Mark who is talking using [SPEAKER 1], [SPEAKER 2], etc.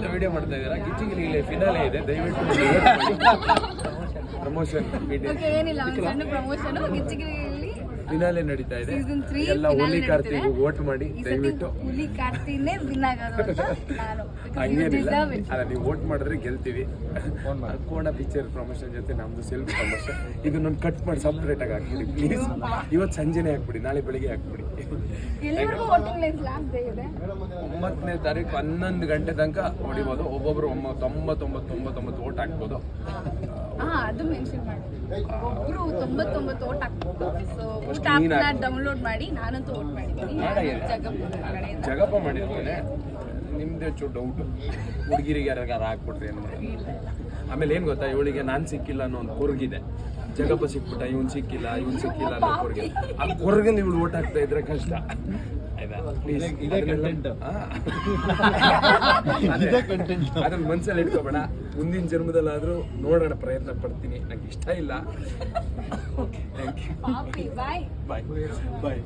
[SPEAKER 1] ಎಲ್ಲ ವಿಡಿಯೋ ಮಾಡ್ತಾ ಇದ್ದೀರಾ? ಗಿಚ್ಚಿಗಿಲಿ ಇಲ್ಲಿ ಫಿನಾಲೆ ಇದೆ. ದಯವಿಟ್ಟು ಪ್ರಮೋಷನ್
[SPEAKER 2] ಓಕೆ ಏನಿಲ್ಲ ಒಂದು ಸಣ್ಣ ಪ್ರಮೋಷನ್ ಗಿಚ್ಚಿಗಿರಿಯಲ್ಲಿ
[SPEAKER 1] ಫಿನಾಲೆ ನಡೀತಾ ಇದೆ.
[SPEAKER 2] ಸೀಸನ್ ತ್ರೀ
[SPEAKER 1] ಎಲ್ಲ ಹುಲಿ ಕಾರ್ತಿಗೂ ವೋಟ್ ಮಾಡಿ. ದಯವಿಟ್ಟು.
[SPEAKER 2] ಹುಲಿ ಕಾರ್ತಿನೇ ವಿನ್ ಆಗೋದು ಅಂತ ನಾನು.
[SPEAKER 1] ಹಂಗೇನಿಲ್ಲ. ಅಲ್ಲ ನೀವು ವೋಟ್ ಮಾಡಿದ್ರೆ ಗೆಲ್ತೀವಿ. ಕೋಣ ಪಿಕ್ಚರ್ ಪ್ರಮೋಷನ್ ಜೊತೆ ನಮ್ದು ಸೆಲ್ಫ್ ಪ್ರಮೋಷನ್ ಇದನ್ನ ಕಟ್ ಮಾಡಿ ಸಪ್ರೇಟ್ ಆಗಿ ಹಾಕ್ಬಿಡಿ ಪ್ಲೀಸ್ ಇವತ್ತು ಸಂಜೆನೆ ಹಾಕ್ಬಿಡಿ ನಾಳೆ ಬೆಳಿಗ್ಗೆ ಹಾಕ್ಬಿಡಿ. ಒಂಬತ್ತನೇ ತಾರೀಕು ಹನ್ನೊಂದು ಗಂಟೆ ತನಕ ಹೊಡಿಬೋದು. ಒಬ್ಬೊಬ್ರು ತೊಂಬತ್ತೊಂಬತ್ತು ತೊಂಬತ್ತೊಂಬತ್ತು ಓಟ್ ಹಾಕ್ಬೋದು.
[SPEAKER 2] ಹಾ ಅದು ಮೆನ್ಷನ್ ಮಾಡಿ. ಒಬ್ರು ತೊಂಬತ್ತೊಂಬತ್ತು ಓಟ್ ಹಾಕ್ಬೋದು. ಸೊ
[SPEAKER 1] First
[SPEAKER 2] ಆಪ್
[SPEAKER 1] ನೀನ್
[SPEAKER 2] ಡೌನ್ಲೋಡ್ ಮಾಡಿ ನಾನಂತೂ ಓಟ್ ಮಾಡಿದ್ದೀನಿ.
[SPEAKER 1] ಮಾಡಾಗಿದೆ.
[SPEAKER 2] ಜಗಪ್ಪ ಮಾಡಿದ್ರೆ
[SPEAKER 1] ಜಗಪ್ಪ ಮಾಡಿರ್ತಾನೆ ನಿಮ್ದೇ ಚೂರು ಡೌಟು ಹುಡುಗಿರಿಗೆ ಯಾರಾಗ ಹಾಕ್ಬಿಟ್ರಿ ಏನು ಆಮೇಲೆ ಏನು ಗೊತ್ತಾ? ಇವಳಿಗೆ ನಾನು ಸಿಕ್ಕಿಲ್ಲ ಅನ್ನೋ ಒಂದು ಕೊರಗಿದೆ. ಜಗಪ್ಪ ಸಿಕ್ಬಿಟ್ಟ ಇವನ್ ಸಿಕ್ಕಿಲ್ಲ ಇವನ್ ಸಿಕ್ಕಿಲ್ಲ ಅನ್ನೋ ಕೊರಗೆ. ಆ ಕೊರ್ಗೆ ನೀವು ಓಟ್ ಹಾಕ್ತಾ ಇದ್ರೆ ಕಷ್ಟ. ಅದನ್ನ ಮನ್ಸಲ್ಲಿ ಇಟ್ಕೋಬೇಡ. ಮುಂದಿನ ಜನ್ಮದಲ್ಲಾದ್ರೂ ನೋಡೋಣ ಪ್ರಯತ್ನ ಪಡ್ತೀನಿ. ನಂಗೆ ಇಷ್ಟ ಇಲ್ಲ thank you
[SPEAKER 2] bye
[SPEAKER 1] bye bye